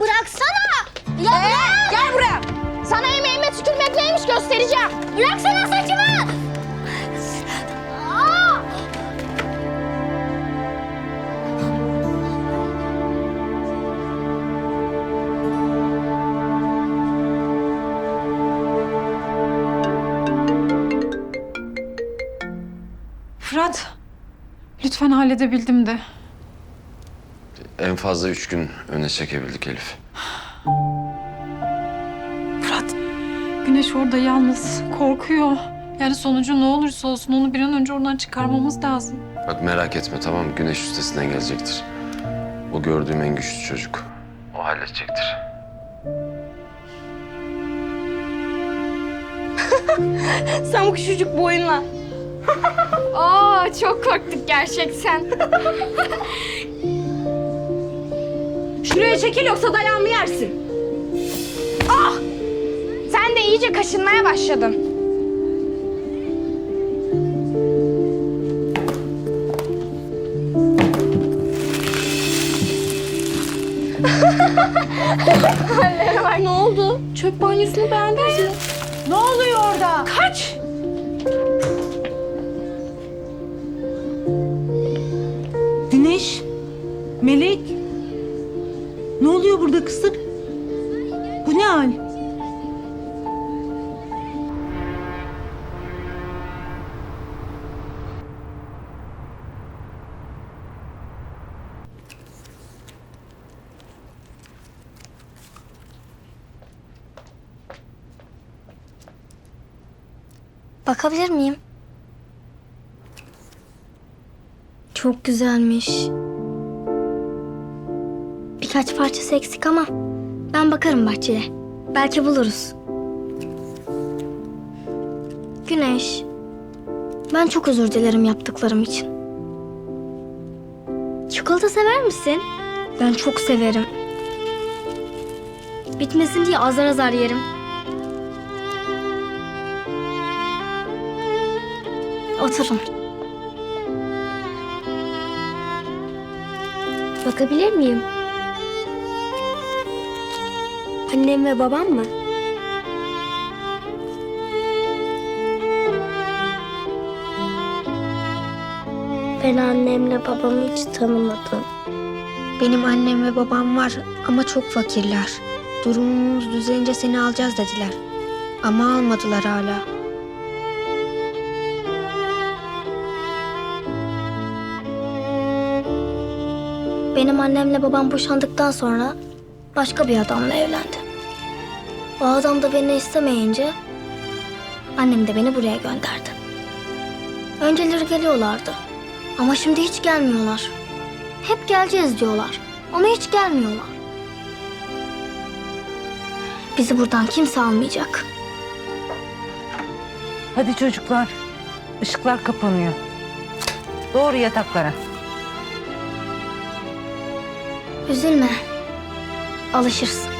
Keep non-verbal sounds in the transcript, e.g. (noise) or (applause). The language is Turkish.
Bıraksana. Ya ee, bırak. Gel buraya. Sana yemeğime tükürmek neymiş göstereceğim. Bıraksana saçımı. Aa! Fırat, lütfen halledebildim de. En fazla üç gün öne çekebildik Elif. Fırat, Güneş orada yalnız, korkuyor. Yani sonucu ne olursa olsun onu bir an önce oradan çıkarmamız lazım. Bak merak etme tamam mı? Güneş üstesinden gelecektir. O gördüğüm en güçlü çocuk. O halledecektir. (laughs) Sen bu küçücük boyunla. Aa çok korktuk gerçekten. (laughs) Şuraya çekil yoksa dayanma yersin. Ah! Sen de iyice kaşınmaya başladın. (laughs) Ne oldu? Çöp banyosunu beğendiniz mi? Ne oluyor orada? Kaç! Güneş, Melek. Ne oluyor burada kızım? Bu ne hal? Bakabilir miyim? Çok güzelmiş. Birkaç parçası eksik ama ben bakarım bahçeye. Belki buluruz. Güneş, ben çok özür dilerim yaptıklarım için. Çikolata sever misin? Ben çok severim. Bitmesin diye azar azar yerim. Oturun. Bakabilir miyim? Annem ve babam mı? Ben annemle babamı hiç tanımadım. Benim annem ve babam var ama çok fakirler. Durumumuz düzelince seni alacağız dediler. Ama almadılar hala. Benim annemle babam boşandıktan sonra başka bir adamla evlendi. O adam da beni istemeyince annem de beni buraya gönderdi. Önceleri geliyorlardı ama şimdi hiç gelmiyorlar. Hep geleceğiz diyorlar ama hiç gelmiyorlar. Bizi buradan kimse almayacak. Hadi çocuklar. Işıklar kapanıyor. Doğru yataklara. Üzülme. Alışırsın.